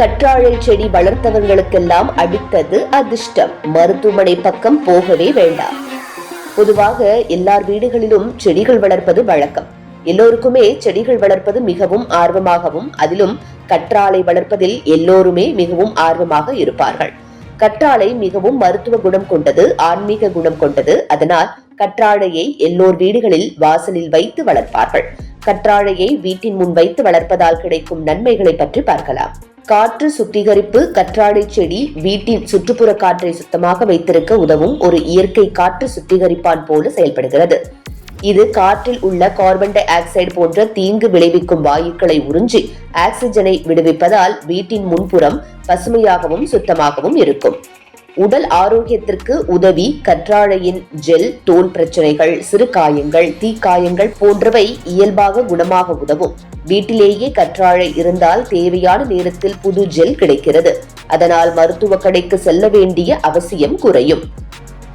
கற்றாழை செடி வளர்த்தவர்களுக்கெல்லாம் அடித்தது அதிர்ஷ்டம். மருத்துவமனை பக்கம் போகவே வேண்டாம். பொதுவாக எல்லார் வீடுகளிலும் செடிகள் வளர்ப்பது வழக்கம். எல்லோருக்குமே செடிகள் வளர்ப்பது மிகவும் ஆர்வமாகவும் அதிலும் கற்றாழை வளர்ப்பதில் எல்லோருமே மிகவும் ஆர்வமாக இருப்பார்கள். கற்றாழை மிகவும் மருத்துவ குணம் கொண்டது ஆன்மீக குணம் கொண்டது. அதனால் கற்றாழையை எல்லோர் வீடுகளில் வாசலில் வைத்து வளர்ப்பார்கள். கற்றாழையை வீட்டின் முன் வைத்து வளர்ப்பதால் கிடைக்கும் நன்மைகளை பற்றி பார்க்கலாம். காற்று சுத்திகரிப்பு கற்றாழை செடி வீட்டின் சுற்றுப்புற காற்றை சுத்தமாக வைத்திருக்க உதவும் ஒரு இயற்கை காற்று சுத்திகரிப்பான் போல செயல்படுகிறது. இது காற்றில் உள்ள கார்பன் டை ஆக்சைடு போன்ற தீங்கு விளைவிக்கும் வாயுக்களை உறிஞ்சி ஆக்சிஜனை விடுவிப்பதால் வீட்டின் முன்புறம் பசுமையாகவும் சுத்தமாகவும் இருக்கும். உடல் ஆரோக்கியத்திற்கு உதவி கற்றாழையின் ஜெல் தோல் பிரச்சனைகள் சிறு காயங்கள் தீக்காயங்கள் போன்றவை இயல்பாக குணமாக உதவும். வீட்டிலேயே கற்றாழை இருந்தால் தேவையான நேரத்தில் புது ஜெல் கிடைக்கிறது. அதனால் மருத்துவ கடைக்கு செல்ல வேண்டிய அவசியம் குறையும்.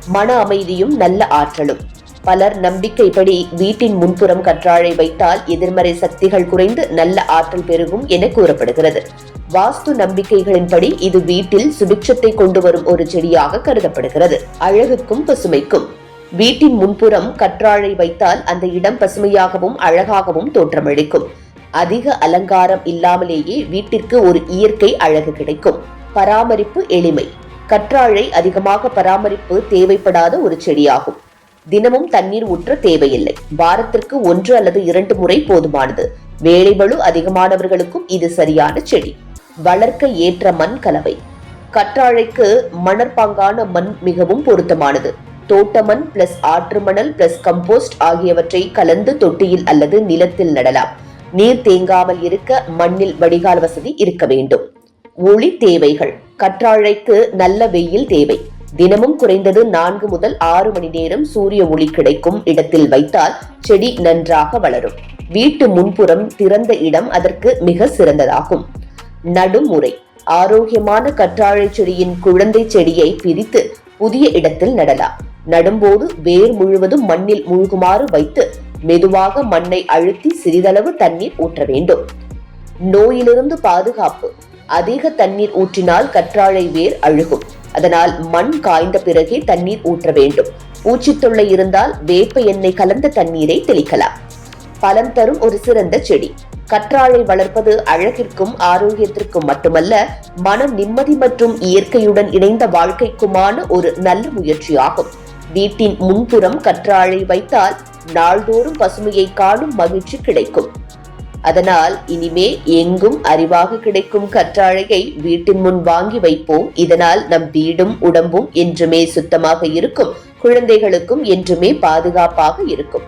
மன அமைதியும் நல்ல ஆற்றலும். பலர் நம்பிக்கைப்படி வீட்டின் முன்புறம் கற்றாழை வைத்தால் எதிர்மறை சக்திகள் குறைந்து நல்ல ஆற்றல் பெருகும் என கூறப்படுகிறது. வாஸ்து நம்பிக்கைகளின்படி இது வீட்டில் சுபிட்சத்தை கொண்டு வரும் ஒரு செடியாக கருதப்படுகிறது. அழகுக்கும் பசுமைக்கும். வீட்டின் முன்புறம் கற்றாழை வைத்தால் அந்த இடம் பசுமையாகவும் அழகாகவும் தோற்றமளிக்கும். அதிக அலங்காரம் இல்லாமலேயே வீட்டிற்கு ஒரு இயற்கை அழகு கிடைக்கும். பராமரிப்பு எளிமை. கற்றாழை அதிகமாக பராமரிப்பு தேவைப்படாத ஒரு செடியாகும். தினமும் தண்ணீர் ஊற்ற தேவையில்லை. வாரத்திற்கு ஒன்று அல்லது இரண்டு முறை போதுமானது. வேலைபளு அதிகமானவர்களுக்கும் இது சரியான செடி. வளர்க்க ஏற்ற மண் கலவை. கற்றாழைக்கு மணற்பாங்கான மண் மிகவும் பொருத்தமானது. தோட்ட மண் பிளஸ் ஆற்று மணல் பிளஸ் கம்போஸ்ட் ஆகியவற்றை கலந்து தொட்டியில் அல்லது நிலத்தில் நடலாம். நீர் தேங்காமல் இருக்க மண்ணில் வடிகால் வசதி இருக்க வேண்டும். ஒளி தேவைகள். கற்றாழைக்கு நல்ல வெயில் தேவை. தினமும் குறைந்தது நான்கு முதல் ஆறு மணி நேரம் சூரிய ஒளி கிடைக்கும் இடத்தில் வைத்தால் செடி நன்றாக வளரும். வீட்டு முன்புறம் திறந்த இடம் அதற்கு மிக சிறந்ததாகும். நடுமுறை. ஆரோக்கியமான கற்றாழை செடியின் குழந்தை செடியை பிரித்து புதிய இடத்தில் நடலாம். நடும்போது வேர் முழுவதும் மண்ணில் மூழ்குமாறு வைத்து மெதுவாக மண்ணை அழுத்தி சிறிதளவு தண்ணீர் ஊற்ற வேண்டும். நோயிலிருந்து பாதுகாப்பு. அதிக தண்ணீர் ஊற்றினால் கற்றாழை வேர் அழுகும். அதனால் மண் காய்ந்த பிறகே தண்ணீர் ஊற்ற வேண்டும். பூச்சித்தொல்லை இருந்தால் வேப்ப எண்ணெய் கலந்த தண்ணீரை தெளிக்கலாம். பலன் தரும் ஒரு சிறந்த செடி. கற்றாழை வளர்ப்பது அழகிற்கும் ஆரோக்கியத்திற்கும் மட்டுமல்ல மன நிம்மதி மற்றும் இயற்கையுடன் இணைந்த வாழ்க்கைக்குமான ஒரு நல்ல முயற்சியாகும். வீட்டின் முன்புறம் கற்றாழை வைத்தால் நாள்தோறும் பசுமையை காணும் மகிழ்ச்சி கிடைக்கும். அதனால் இனிமே எங்கும் அறிவாக கிடைக்கும் கற்றாழையை வீட்டின் முன் வாங்கி வைப்போம். இதனால் நம் வீடும் உடம்பும் என்றுமே சுத்தமாக இருக்கும். குழந்தைகளுக்கும் என்றுமே பாதுகாப்பாக இருக்கும்.